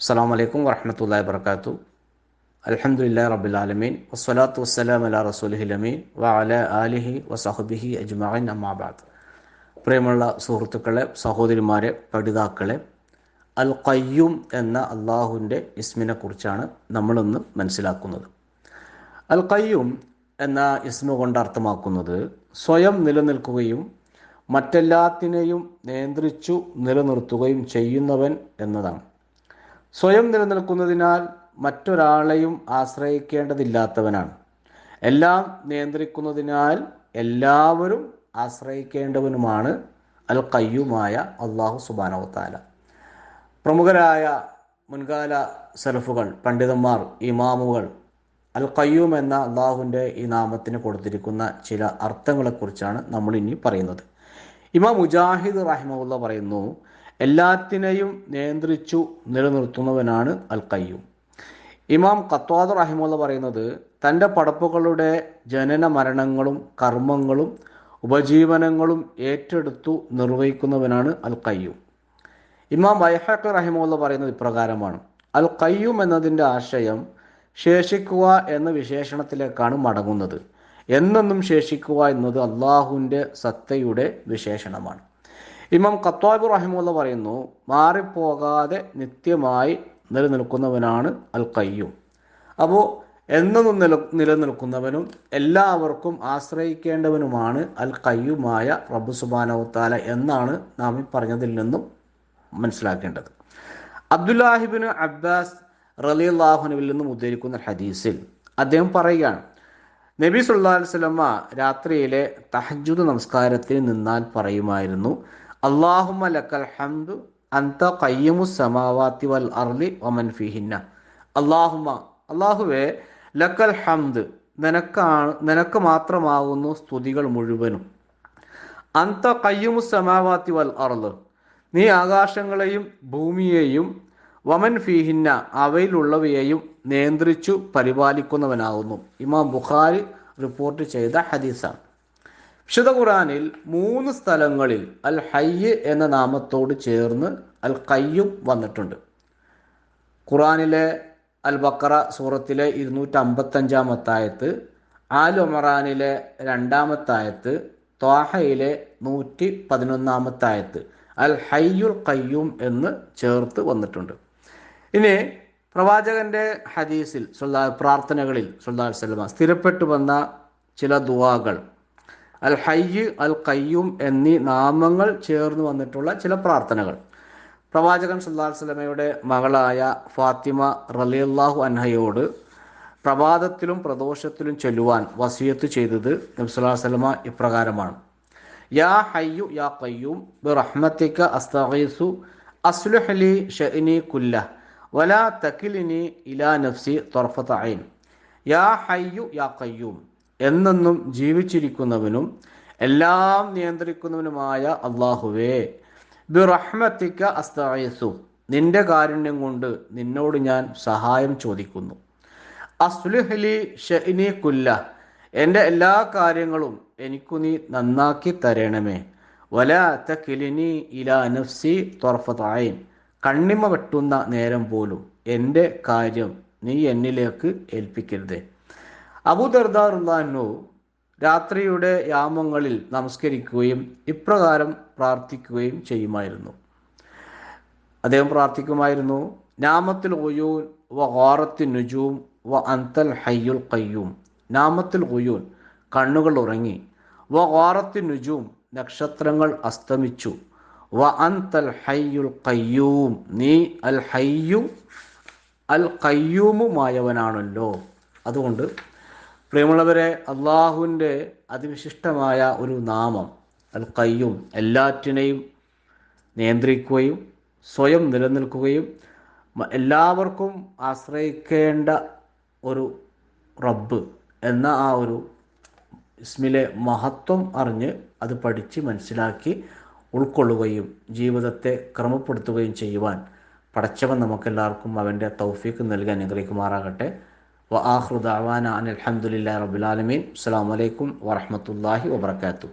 അസ്സാം വലൈക്കും വാഹമത്തല്ലാ വർക്കാത്തു അലഹമുല്ലാ റബുലാലമീൻ വസ്സലാത്തു വസ്സലാം അല റസൂലഹിലമീൻ വ അല ആലിഹി വസഹബിഹി അജ്മഅൻ അമ്മാബാദ് പ്രിയമുള്ള സുഹൃത്തുക്കളെ സഹോദരിമാരെ പഠിതാക്കളെ അൽ ഖയ്യൂം എന്ന അള്ളാഹുവിന്റെ ഇസ്മിനെ കുറിച്ചാണ് നമ്മളിന്ന് മനസ്സിലാക്കുന്നത്. അൽ ഖയ്യൂം എന്ന ഇസ്മ കൊണ്ട് അർത്ഥമാക്കുന്നത് സ്വയം നിലനിൽക്കുകയും മറ്റെല്ലാത്തിനെയും നിയന്ത്രിച്ചു നിലനിർത്തുകയും ചെയ്യുന്നവൻ എന്നതാണ്. സ്വയം നിലനിൽക്കുന്നതിനാൽ മറ്റൊരാളെയും ആശ്രയിക്കേണ്ടതില്ലാത്തവനാണ്. എല്ലാം നിയന്ത്രിക്കുന്നതിനാൽ എല്ലാവരും ആശ്രയിക്കേണ്ടവനുമാണ് അൽ കയ്യുമായ അള്ളാഹു സുബാനവത്താല പ്രമുഖരായ മുൻകാല സലഫുകൾ പണ്ഡിതന്മാർ ഇമാമുകൾ അൽ കയ്യൂം എന്ന അള്ളാഹുവിന്റെ ഈ നാമത്തിന് കൊടുത്തിരിക്കുന്ന ചില അർത്ഥങ്ങളെക്കുറിച്ചാണ് നമ്മൾ ഇനി പറയുന്നത്. ഇമാം മുജാഹിദ് റഹിമുള്ള പറയുന്നു എല്ലാത്തിനെയും നിയന്ത്രിച്ചു നിലനിർത്തുന്നവനാണ് അൽ കയ്യൂം ഇമാം ഖത്വാദ് റഹിമുള്ള പറയുന്നത് തന്റെ പടപ്പുകളുടെ ജനന മരണങ്ങളും കർമ്മങ്ങളും ഉപജീവനങ്ങളും ഏറ്റെടുത്തു നിർവഹിക്കുന്നവനാണ് അൽ കയ്യൂം ഇമാം ബൈഹഖ് റഹിമുള്ള പറയുന്നത് ഇപ്രകാരമാണ് അൽ കയ്യൂം എന്നതിന്റെ ആശയം ശേഷിക്കുക എന്ന വിശേഷണത്തിലേക്കാണ് മടങ്ങുന്നത്. എന്നെന്നും ശേഷിക്കുക എന്നത് അള്ളാഹുവിന്റെ സത്തയുടെ വിശേഷണമാണ്. ഇമാം ഖത്താബ് റഹിമുള്ള പറയുന്നു മാറിപ്പോകാതെ നിത്യമായി നിലനിൽക്കുന്നവനാണ് അൽ കയ്യും അപ്പോൾ എന്നും നില നിലനിൽക്കുന്നവനും എല്ലാവർക്കും ആശ്രയിക്കേണ്ടവനുമാണ് അൽ കയ്യുമായ റബ്ബു സുബാനവത്താല എന്നാണ് നാം ഈ പറഞ്ഞതിൽ നിന്നും മനസ്സിലാക്കേണ്ടത്. അബ്ദുല്ലാഹിബിന് അബ്ബാസ് റലി അള്ളാഹുനുവിൽ നിന്നും ഉദ്ധരിക്കുന്ന ഹദീസിൽ അദ്ദേഹം പറയുകയാണ് നബി സുല്ലാ വല്ലമ രാത്രിയിലെ തഹജുദ് നമസ്കാരത്തിൽ നിന്നാൽ പറയുമായിരുന്നു അള്ളാഹുമ ലക്കൽ ഹംദു അന്ത കയ്യമു സമാവാത്തി വൽ അർലി ഒമൻ ഫിഹിന്ന. അള്ളാഹുമ അള്ളാഹുവേ ലക്കൽ ഹംദ് നിനക്കാണ് നിനക്ക് മാത്രമാകുന്നു സ്തുതികൾ മുഴുവനും. അന്ത കയ്യമു സമാവാത്തി വൽ അർൾ നീ ആകാശങ്ങളെയും ഭൂമിയെയും വമൻ ഫിഹിന്ന അവയിലുള്ളവയെയും നിയന്ത്രിച്ചു പരിപാലിക്കുന്നവനാകുന്നു ഇമാം ബുഖാരി റിപ്പോർട്ട് ചെയ്ത ഹദീസാണ്. വിശുദ്ധ ഖുറാനിൽ മൂന്ന് സ്ഥലങ്ങളിൽ അൽ ഹയ്യ് എന്ന നാമത്തോട് ചേർന്ന് അൽ കയ്യും വന്നിട്ടുണ്ട്. ഖുറാനിലെ അൽ ബക്കറ സൂറത്തിലെ ഇരുന്നൂറ്റി അമ്പത്തഞ്ചാമത്തായത്ത് ആൽ ഒമറാനിലെ രണ്ടാമത്തായത്ത് ത്വാഹയിലെ നൂറ്റി പതിനൊന്നാമത്തായത്ത് അൽ ഹയ്യുൽ കയ്യൂം എന്ന് ചേർത്ത് വന്നിട്ടുണ്ട്. ഇനി പ്രവാചകന്റെ ഹദീസിൽ പ്രാർത്ഥനകളിൽ സുല്ലാ വല്ലമ സ്ഥിരപ്പെട്ടു വന്ന ചില ദുവാകൾ അൽ ഹയ്യ് അൽ കയ്യൂം എന്നീ നാമങ്ങൾ ചേർന്ന് വന്നിട്ടുള്ള ചില പ്രാർത്ഥനകൾ. പ്രവാചകൻ സുല്ലാ സ്വലമയുടെ മകളായ ഫാത്തിമ റലിയല്ലാഹു അൻഹയോട് പ്രഭാതത്തിലും പ്രദോഷത്തിലും ചൊല്ലുവാൻ വസീയത്ത് ചെയ്തത് നബ്സുല്ലാ സ്വലമ ഇപ്രകാരമാണ്. യാ ഹയ്യു യാ കയ്യൂം ബിറഹ്മത്തിക അസ്തഖീസു അസ്ലുഹലി ഷഇനി കുല്ല വലാ തക്കിലിനി ഇലാ നഫ്സി തൊർഫത്ത ഐൻ യാ ഹയ്യു യാ കയ്യൂം എന്നെന്നും ജീവിച്ചിരിക്കുന്നവനും എല്ലാം നിയന്ത്രിക്കുന്നവനുമായ അള്ളാഹുവേ. ബിറഹ്മത്തിക്ക അസ്തായസു നിന്റെ കാരുണ്യം കൊണ്ട് നിന്നോട് ഞാൻ സഹായം ചോദിക്കുന്നു. അസ്ലുഹലി ഷഹിനി കുല്ല. എന്റെ എല്ലാ കാര്യങ്ങളും എനിക്കു നീ നന്നാക്കി തരണമേ. വല തക്കിലിനി ഇലാ നഫ്സി തൊർഫത്തായൻ കണ്ണിമ വെട്ടുന്ന നേരം പോലും എന്റെ കാര്യം നീ എന്നിലേക്ക് ഏൽപ്പിക്കരുതേ. അബുദർദാറുല്ലാനു രാത്രിയുടെ യാമങ്ങളിൽ നമസ്കരിക്കുകയും ഇപ്രകാരം പ്രാർത്ഥിക്കുകയും ചെയ്യുമായിരുന്നു. അദ്ദേഹം പ്രാർത്ഥിക്കുമായിരുന്നു നാമത്തിൽ ഒയൂൻ വ ഓറത്തിൻ നുജൂം വ അന്തൽ ഹയ്യുൽ കയ്യൂം നാമത്തിൽ ഒയൂൻ കണ്ണുകൾ ഉറങ്ങി. വ ഓറത്തിൻ നുജൂം നക്ഷത്രങ്ങൾ അസ്തമിച്ചു. വ അന്തൽ ഹയ്യുൽ കയ്യൂം നീ അൽ ഹയ്യു അൽ കയ്യൂമുമായവനാണല്ലോ അതുകൊണ്ട് പ്രിയമുള്ളവരെ അള്ളാഹുവിന്റെ അതിവിശിഷ്ടമായ ഒരു നാമം അൽ കയ്യും എല്ലാറ്റിനെയും നിയന്ത്രിക്കുകയും സ്വയം നിലനിൽക്കുകയും എല്ലാവർക്കും ആശ്രയിക്കേണ്ട ഒരു റബ്ബ് എന്ന ആ ഒരു ഇസ്മിലെ മഹത്വം അറിഞ്ഞ് അത് പഠിച്ച് മനസ്സിലാക്കി ഉൾക്കൊള്ളുകയും ജീവിതത്തെ ക്രമപ്പെടുത്തുകയും ചെയ്യുവാൻ പടച്ചവൻ നമുക്കെല്ലാവർക്കും അവന്റെ തൗഫീക്ക് നൽകി അനുഗ്രഹിക്കുമാറാകട്ടെ. വ ആഹ്റുദാവാന അൻ അലഹമുല്ലാ റബുലാലമീൻ അസ്സാം വലൈക്കും വാഹമത്തല്ലാഹി വബർക്കാത്തു